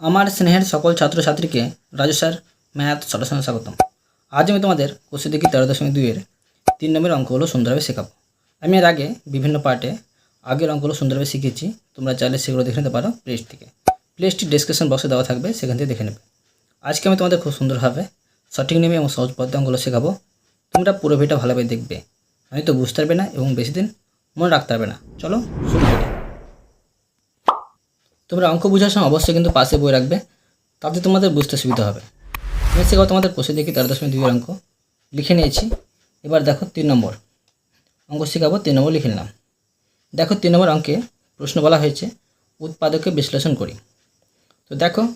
আমার স্নেহের সকল ছাত্রছাত্রীকে রাজু স্যার ম্যাথ সলিউশনে স্বাগতম। আজ আমি তোমাদের কোষে দেখি তেরো দশমিক দুইয়ের। তিন নম্বরের অঙ্কগুলো সুন্দরভাবে শেখাবো আমি এর আগে বিভিন্ন পার্টে আগের অঙ্কগুলো সুন্দরভাবে শিখেছি। তোমরা চাইলে সেগুলো দেখে নিতে পারো প্লেস থেকে। প্লেসটি ডিসক্রিপশন বক্সে দেওয়া থাকবে, সেখান থেকে দেখে নেবে। আজকে আমি তোমাদের খুব সুন্দরভাবে সঠিক নেমে এবং সহজ পদ্ধতি অঙ্কগুলো শেখাবো। তোমরা পুরো ভিডিওটা ভালোভাবে দেখবে। আমি তো বুঝতে পারবে না এবং বেশি দিন মনে রাখতে পারবে না। চলো শুরু করি। তোমরা অঙ্ক বোঝার সময় অবশ্যই কিন্তু পাশে বই রাখবে, তাতে তোমাদের বুঝতে সুবিধা হবে। আমি সেখানে তোমাদের কোষে দেখি তেরো দশমিক দুই অঙ্ক। লিখে নিয়েছি। এবার দেখো তিন নম্বর। অঙ্ক শেখাবো, তিন নম্বর লিখে নিলাম। দেখো তিন নম্বর অঙ্কে প্রশ্ন বলা হয়েছে, উৎপাদকে বিশ্লেষণ করি। তো দেখো,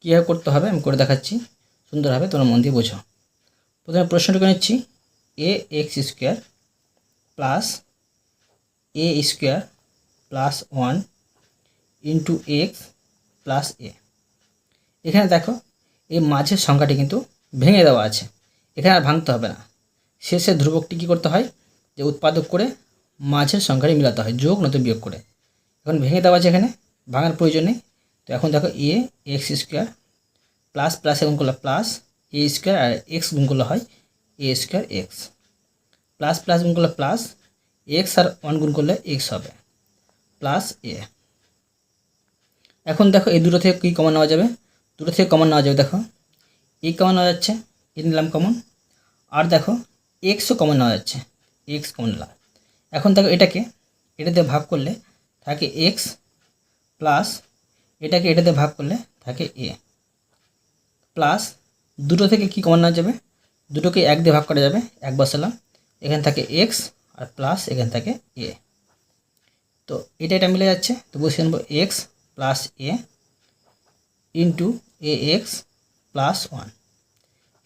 কীভাবে করতে হবে? আমি করে দেখাচ্ছি। সুন্দরভাবে তোমরা মন দিয়ে বোঝো। প্রথমে প্রশ্নটুকু নিচ্ছি। A, X square plus A square plus one into X plus A এখানে দেখো, এই মাঝের সংখ্যাটি কিন্তু ভেঙে দেওয়া আছে। এখানে আর ভাঙতে হবে না। শেষে ধ্রুবকটি কী করতে হয়? যে উৎপাদক করে মাঝের সংখ্যাটি মিলাতে হয়, যোগ নয়তো বিয়োগ করে। এখন ভেঙে দেওয়া আছে এখানে, ভাঙার প্রয়োজন নেই। তো এখন দেখো A X square plus plus গুণ করলে প্লাস এ স্কোয়ার আর এক্স গুণ করলে হয় A square X plus plus গুণ করলে প্লাস এক্স আর ওয়ান গুণ করলে এক্স হবে প্লাস এ এখন দেখো এই দুটো থেকে কী কমন নেওয়া যাবে? দুটো থেকে কমন নেওয়া যাবে, দেখো। এ কমন নেওয়া যাচ্ছে এ নিলাম কমন আর দেখো এক্সও কমন নেওয়া যাচ্ছে এক্স কমন নিলাম। এখন দেখো এটাকে এটাতে ভাগ করলে থাকে এক্স প্লাস এটাকে এটাতে ভাগ করলে থাকে এ প্লাস দুটো থেকে কি কমন নেওয়া যাবে? দুটোকে এক দিয়ে ভাগ করা যাবে, এক বসালাম। এখানে থাকে এক্স আর প্লাস এখানে থাকে এ তো এটা এটা মিলে যাচ্ছে, তো বসিয়ে নেব X plus A into A X plus one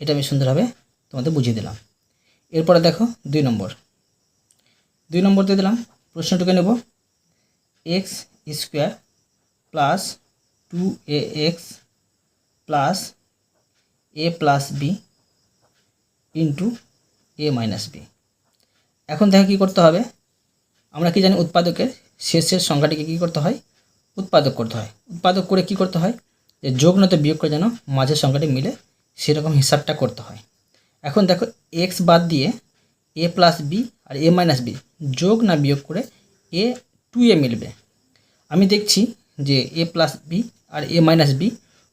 এটা আমি সুন্দরভাবে তোমাদের বুঝিয়ে দিলাম। এরপরে দেখো দুই নম্বর। দুই নম্বর দিয়ে দিলাম, প্রশ্নটুকে নেব। X square plus two A X plus A plus B into A minus B এখন দেখো কী করতে হবে। আমরা কি জানি উৎপাদকের শেষের সংখ্যাটিকে কী করতে হয়? উৎপাদক করতে হয়। উৎপাদক করে কি করতে হয়? যে যোগ নয়তো বিয়োগ করে যেন মাঝের সংখ্যাটি মিলে সেরকম হিসাবটা করতে হয়। এখন দেখো এক্স বাদ দিয়ে এ প্লাস বি আর এ মাইনাস বি যোগ না বিয়োগ করে এ টু এ মিলবে। আমি দেখছি যে এ প্লাস বি আর এ মাইনাস বি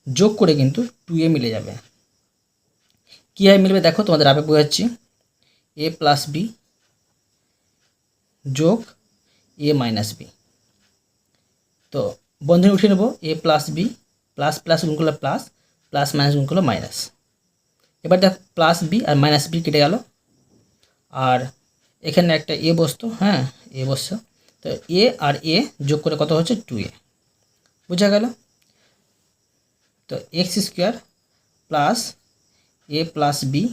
যোগ করে কিন্তু টু এ মিলে যাবে। কীভাবে মিলবে দেখো, তোমাদের আপে বোঝাচ্ছি। এ প্লাস বি যোগ এ মাইনাস বি তো বন্ধনী উঠিয়ে নেব A plus B plus plus গুণ করলে প্লাস প্লাস মাইনাস গুণ করলে মাইনাস এবার দেখ প্লাস বি আর মাইনাস বি কেটে গেল। আর এখানে একটা এ বসতো হ্যাঁ এ বসছে। তো এ আর এ যোগ করে কত হচ্ছে? টু এ বোঝা গেল? তো X square plus A plus B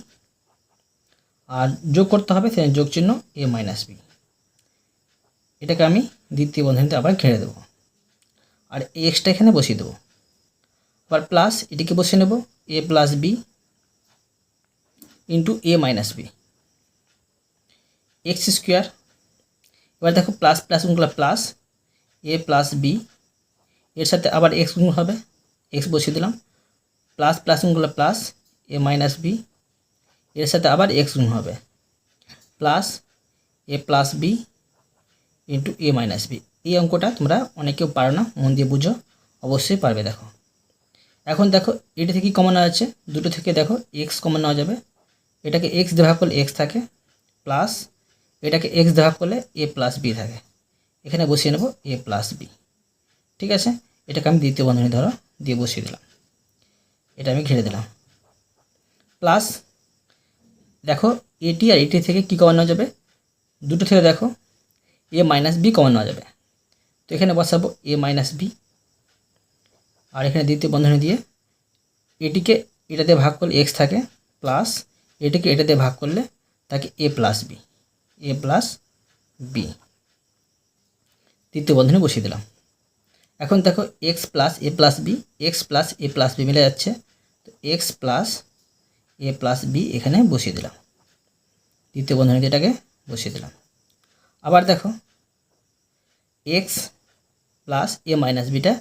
আর যোগ করতে হবে, সেখানে যোগ চিহ্ন এ মাইনাস বি এটাকে আমি দ্বিতীয় বন্ধনীতে আবার ঘেরে দেবো। আর এক্সটা এখানে বসিয়ে দেবো। আবার প্লাস এটিকে বসিয়ে নেব। A plus B into A minus B X square এবার দেখো প্লাস প্লাস গুণগুলো প্লাস এ প্লাস বি এর সাথে আবার এক্স গুণ হবে। এক্স বসিয়ে দিলাম। প্লাস প্লাস গুণগুলো প্লাস এ মাইনাস বি এর সাথে আবার এক্স গুণ হবে। Plus A plus B into A minus B এই অঙ্কটা তোমরা অনেকেও পারো না, মন দিয়ে বুঝো, অবশ্যই পারবে, দেখো। এখন দেখো, এটা থেকে কমন আছে দুটো থেকে দেখো এক্স কমন নেওয়া যাবে। এটাকে এক্স দেওয়া করলে এক্স থাকে প্লাস এটাকে এক্স দেওয়া করলে এ প্লাস বি থাকে। এখানে বসিয়ে নেব এ প্লাস বি ঠিক আছে? এটাকে আমি দ্বিতীয় বন্ধনী ধরো, দিয়ে বসিয়ে দিলাম। এটা আমি ঘিরে দিলাম। প্লাস দেখো এটি আর এটি থেকে কী কমন যাবে? দুটো থেকে দেখো এ মাইনাস বি কমন যাবে। তো এখানে বসাবো এ মাইনাস বি আর এখানে দ্বিতীয় বন্ধনী দিয়ে এটিকে এটাতে ভাগ করলে এক্স থাকে প্লাস এটিকে এটাতে ভাগ করলে তাকে A plus B A plus B তৃতীয় বন্ধনী বসিয়ে দিলাম। এখন দেখো X plus A plus B X plus A plus B মিলে যাচ্ছে। তো X plus A plus B এখানে বসিয়ে দিলাম। তৃতীয় বন্ধনী এটাকে বসিয়ে দিলাম। আবার দেখো এক্স প্লাস এ মাইনাস বিটা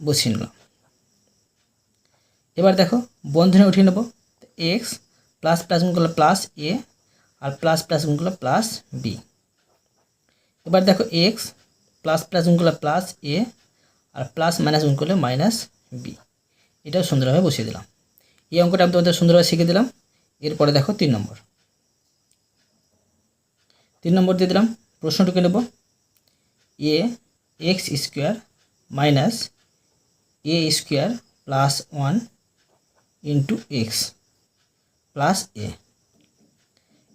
বসিয়ে নিলাম। এবার দেখো, বন্ধনে উঠিয়ে নেব। এক্স প্লাস প্লাস গুণ করলে প্লাস এ আর প্লাস প্লাস গুণ করলে প্লাস বি এবার দেখো এক্স প্লাস প্লাস গুণ করলে প্লাস এ আর প্লাস মাইনাস গুণ করলে মাইনাস বি এটাও সুন্দরভাবে বসিয়ে দিলাম। এই অঙ্কটা আমি তোমাদের সুন্দরভাবে শিখে দিলাম। এরপরে দেখো, তিন নম্বর। তিন নম্বর দিয়ে দিলাম, প্রশ্নটুকু নেব। A x square minus a square plus one into x plus a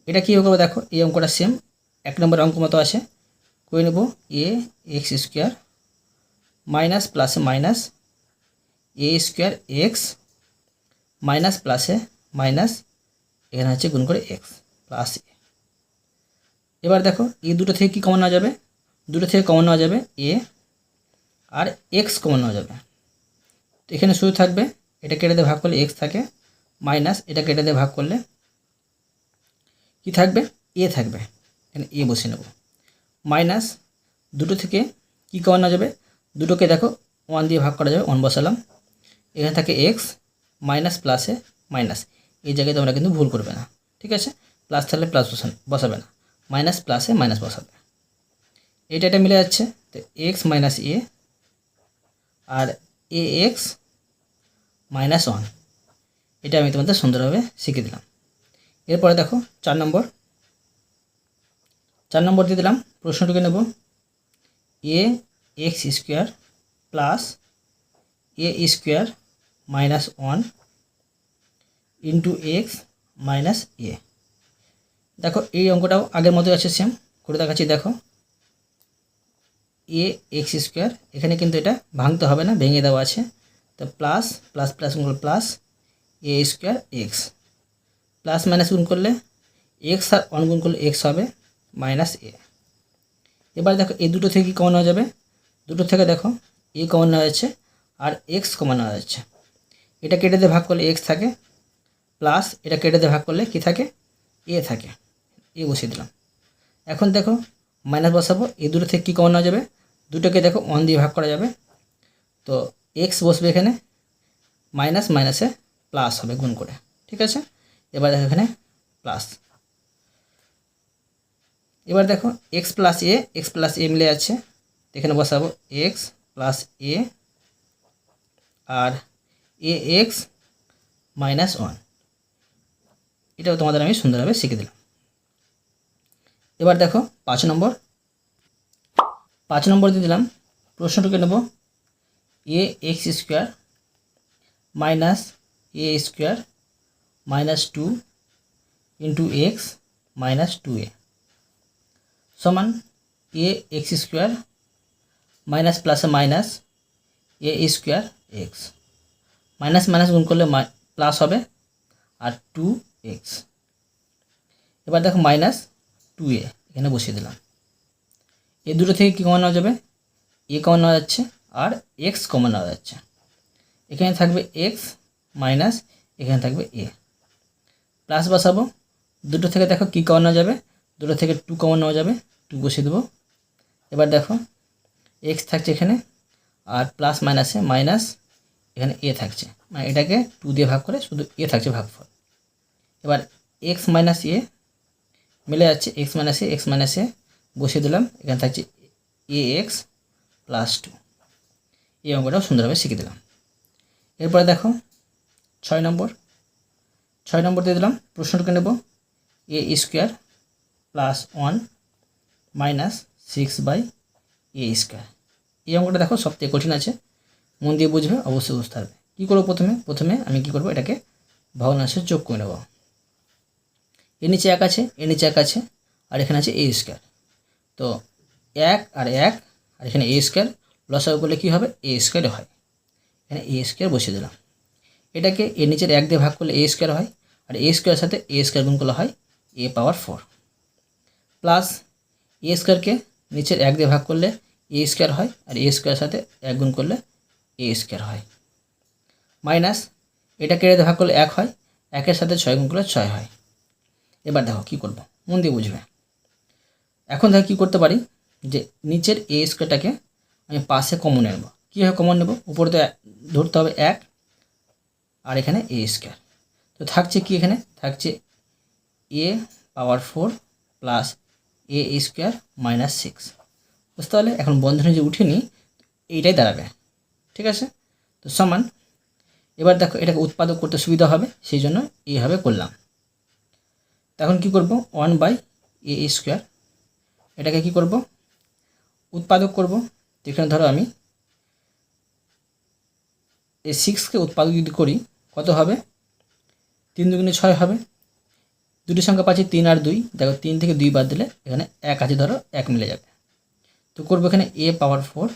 এটা কী করব দেখো, এই অঙ্কটা সেম এক নম্বর অঙ্ক মতো আছে। করে নেব? এ এক্স স্কোয়ার মাইনাস প্লাসে minus a square x minus প্লাসে মাইনাস এখানে হচ্ছে গুণ করে এক্স প্লাস এ এবার দেখো, এই দুটো থেকে কী কমানো যাবে? দুটো থেকে কমন নেওয়া যাবে এ আর এক্স কমন নেওয়া যাবে। তো এখানে শুধু থাকবে, এটা কেটে দিয়ে ভাগ করলে এক্স থাকে মাইনাস এটা কেটে দিয়ে ভাগ করলে কি থাকবে? এ থাকবে। এখানে এ বসে নেব। মাইনাস দুটো থেকে কী কমন নেওয়া যাবে? দুটোকে দেখো ওয়ান দিয়ে ভাগ করা যাবে ওয়ান বসালাম। এখানে থাকে এক্স মাইনাস প্লাসে মাইনাস এই জায়গায় তোমরা কিন্তু ভুল করবে না। ঠিক আছে? প্লাস থাকলে প্লাস বসান বসাবে না। মাইনাস প্লাসে মাইনাস বসাবে। এটা এটা মিলে যাচ্ছে। তো এক্স মাইনাস এ আর এ এক্স মাইনাস ওয়ান এটা আমি তোমাদের সুন্দরভাবে শিখে দিলাম। এরপরে দেখো, চার নম্বর। চার নম্বর দিয়ে দিলাম, প্রশ্নটুকু নেব। A x square plus a square minus one into x minus a দেখো, এই অঙ্কটাও আগের মতোই আছে সেম করে দেখাচ্ছি, দেখো। এ এক্স স্কোয়ার এখানে কিন্তু এটা ভাঙতে হবে না, ভেঙে দেওয়া আছে। তো প্লাস প্লাস প্লাস গুণ plus a square x plus minus গুণ করলে এক্স আর ওয়ান গুণ করলে এক্স হবে মাইনাস এ এবার দেখো, এই দুটো থেকে কী কমন হয়ে যাবে? দুটো থেকে দেখো এ কমন যাচ্ছে আর এক্স কমন যাচ্ছে। এটা কেটে দিয়ে ভাগ করলে এক্স থাকে প্লাস এটা কেটে দিয়ে ভাগ করলে কি থাকে? এ থাকে। এ বসিয়ে দিলাম। এখন দেখো মাইনাস বসাবো, এই দুটো থেকে কী কমন নেওয়া যাবে? দুটোকে দেখো ওয়ান দিয়ে ভাগ করা যাবে। তো এক্স বসবে এখানে মাইনাস মাইনাসে প্লাস হবে গুণ করে, ঠিক আছে? এবার দেখো এখানে প্লাস এবার দেখো x plus a x plus a মিলে আছে এখানে বসাবো এক্স প্লাস এ আর এ এক্স মাইনাস ওয়ান এটাও তোমাদের আমি সুন্দরভাবে শিখে দিলাম। এবার দেখো পাঁচ নম্বর। পাঁচ নম্বর দিয়ে দিলাম। প্রশ্নটুকু নেব। A x square minus a square minus two into x minus two a. সমান এ এক্স স্কোয়ার মাইনাস প্লাসে minus a square x. Minus minus গুণ করলে প্লাস হবে আর টু এক্স। এবার দেখো মাইনাস টু এ, এখানে বসিয়ে দিলাম। এ দুটো থেকে কী কমন যাবে? এ কমন যাচ্ছে আর এক্স কমন যাচ্ছে। এখানে থাকবে এক্স মাইনাস এখানে থাকবে এ প্লাস বসাবো। দুটো থেকে দেখো কী কমন যাবে? দুটো থেকে টু কমন যাবে। টু বসিয়ে দেবো। এবার দেখো এক্স থাকছে এখানে আর প্লাস মাইনাসে মাইনাস এখানে এ থাকছে। মানে এটাকে টু দিয়ে ভাগ করে শুধু এ থাকছে ভাগফল। এবার এক্স মাইনাস এ মিলে যাচ্ছে x minus a x minus a বসিয়ে দিলাম। এখানে থাকছে এ এক্স প্লাস টু এই অঙ্কটাও সুন্দরভাবে শিখে দিলাম। এরপরে দেখো, ছয় নম্বর। ছয় নম্বর দিয়ে দিলাম, প্রশ্নটুকু নেব। A square plus one minus six by a square এই অঙ্কটা দেখো, সবথেকে কঠিন আছে। মন দিয়ে বুঝবে, অবশ্যই বুঝতে হবে। কী করব প্রথমে? প্রথমে আমি কি করব? এটাকে ভগ্নাংশে যোগ করে নেব। এর নিচে এক আছে, এর নিচে এক আছে, আর এখানে আছে এ স্কোয়ার তো এক আর এক, আর এখানে এ স্কোয়ার লসাগু করলে কী হবে? এ স্কোয়ার হয়। এখানে এ স্কোয়ার বসিয়ে দিলাম। এটাকে এর নিচের এক দিয়ে ভাগ করলে এ স্কোয়ার হয়, আর এ স্কোয়ারের সাথে এ স্কোয়ার গুণ করলে হয় এ পাওয়ার ফোর প্লাস এ স্কোয়ারকে নিচের এক দিয়ে ভাগ করলে এ স্কোয়ার হয়, আর এ স্কোয়ারের সাথে এক গুণ করলে এ স্কোয়ার হয়। মাইনাস এটা দিয়ে ভাগ করলে এক হয়, একের সাথে ছয় গুণ করলে ছয় হয়। এবার দেখো কী করব, মন দিয়ে বুঝবে। এখন দেখো কী করতে পারি? যে নিচের এ স্কোয়ারটাকে আমি পাশে কমন নেব কীভাবে কমন নেব? উপরে তো ধরতে হবে এক, আর এখানে এ স্কোয়ার তো থাকছে কি এখানে? থাকছে a power four plus a square minus six বুঝতে পারলে? এখন বন্ধনে যে উঠে নিই, এইটাই দাঁড়াবে। ঠিক আছে? তো সমান, এবার দেখো এটাকে উৎপাদক করতে সুবিধা হবে, সেই জন্য এইভাবে করলাম। তখন কি করব? ওয়ান বাই এ স্কোয়ার এটাকে কি করব? উৎপাদক করব। যেখানে ধরো আমি এই সিক্সকে উৎপাদক যদি করি, কত হবে? তিন দুগুণে ছয় হবে। দুটি সংখ্যা পাচ্ছি তিন আর দুই। দেখো, তিন থেকে দুই বাদ দিলে এখানে এক আছে, ধরো এক মিলে যাবে। তো করব এখানে এ পাওয়ার ফোর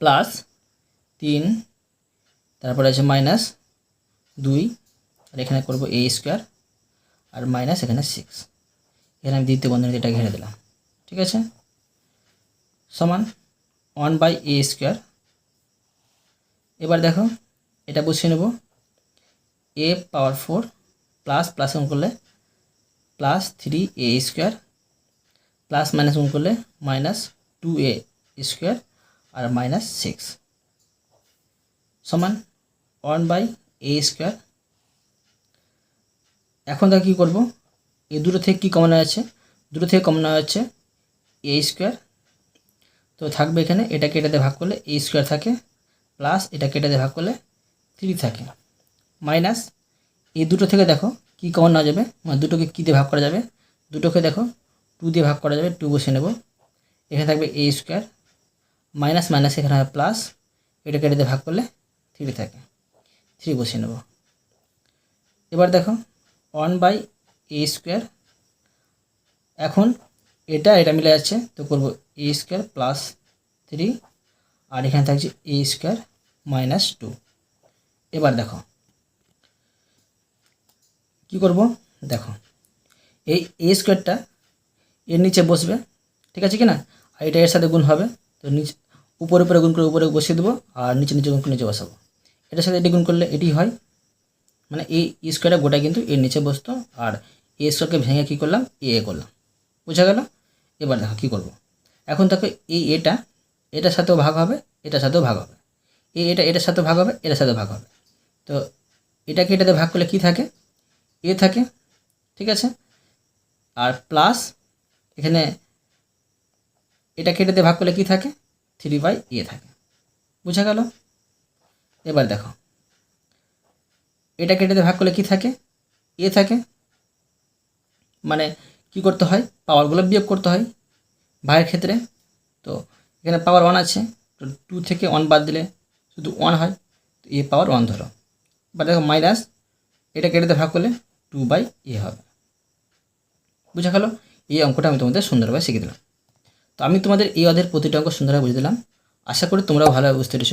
প্লাস তিন, তারপরে আছে মাইনাস দুই, আর এখানে করব এ স্কোয়ার আর মাইনাস এখানে সিক্স এখানে আমি দ্বিতীয় বন্ধনীতে এটা ঘিরে দিলাম। ঠিক আছে? সমান ওয়ান বাই এ স্কোয়ার এবার দেখো, এটা বসিয়ে নেব। A power four plus plus গুণ করলে plus three a square plus minus গুণ করলে মাইনাস টু এ স্কোয়ার আর মাইনাস সিক্স সমান ওয়ান বাই এ স্কোয়ার এখন দেখো কী করব? এই দুটো থেকে কী কমন আছে? দুটো থেকে কমন হচ্ছে এ স্কোয়ার তো থাকবে এখানে এটাকে এটাতে ভাগ করলে এ স্কোয়ার থাকে প্লাস এটাকে এটাতে ভাগ করলে থ্রি থাকে। মাইনাস এই দুটো থেকে দেখো কী কমন না যাবে মানে দুটোকে কী দিয়ে ভাগ করা যাবে? দুটোকে দেখো টু দিয়ে ভাগ করা যাবে টু বসে নেব। এখানে থাকবে এ স্কোয়ার মাইনাস মাইনাস এখানে হবে প্লাস এটাকে এটাতে ভাগ করলে থ্রি থাকে। থ্রি বসিয়ে নেব। এবার দেখো ওয়ান বাই এ স্কোয়ার এখন এটা এটা মিলে যাচ্ছে, তো করব এ স্কোয়ার প্লাস থ্রি আর এখানে থাকছে এ স্কোয়ার মাইনাস টু এবার দেখো, কি করব? দেখো, এই এ স্কোয়ারটা এর নিচে বসবে, ঠিক আছে কি না আর এটা এর সাথে গুণ হবে, তো নিচে, উপরে উপরে গুণ করে উপরে বসিয়ে দেবো, আর নিচে নিচে গুণ করে নিচে বসাবো। এটার সাথে এটি গুণ করলে এটি হয় মানে এই স্কোয়ারটা গোটা কিন্তু এর নিচে বসতো, আর এ স্কোয়ারকে ভেঙে কী করলাম? এ এ করলাম। বোঝা গেল? এবার দেখো কী করব? এখন দেখো এই এটা এটার সাথেও ভাগ হবে এটার সাথেও ভাগ হবে। এই এটা এটার সাথে ভাগ হবে এটার সাথে ভাগ হবে। তো এটাকে এটাতে ভাগ করলে কি থাকে? এ থাকে, ঠিক আছে? আর প্লাস এখানে এটাকে এটাতে ভাগ করলে কি থাকে? থ্রি বাই এ থাকে। বোঝা গেল? এবার দেখো। এটা কেটেতে ভাগ করলে কি থাকে? এ থাকে। মানে কি করতে হয়? পাওয়ারগুলো বিয়োগ করতে হয় ভাইয়ের ক্ষেত্রে। তো এখানে পাওয়ার ওয়ান আছে। তো টু থেকে ওয়ান বাদ দিলে শুধু ওয়ান হয়। তো এ পাওয়ার ওয়ান ধরো। বা দেখো মাইনাস এটা কেটেতে ভাগ করলে টু বাই এ হবে। বুঝা গেল? এই অঙ্কটা আমি তোমাদের সুন্দরভাবে শিখে দিলাম। তো আমি তোমাদের এই অধ্যায়ের প্রতিটা অঙ্ক সুন্দরভাবে বুঝে দিলাম। আশা করি তোমরাও ভালোভাবে বুঝতে পেরেছ।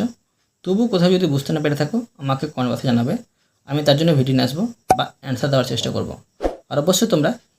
তবু কোথাও যদি বুঝতে না পেরে থাকো, আমাকে কমেন্ট বক্সে জানাবে। আমি তার জন্য ভিডিও নিয়ে আসব বা অ্যান্সার দেওয়ার চেষ্টা করব। আর অবশ্যই তোমরা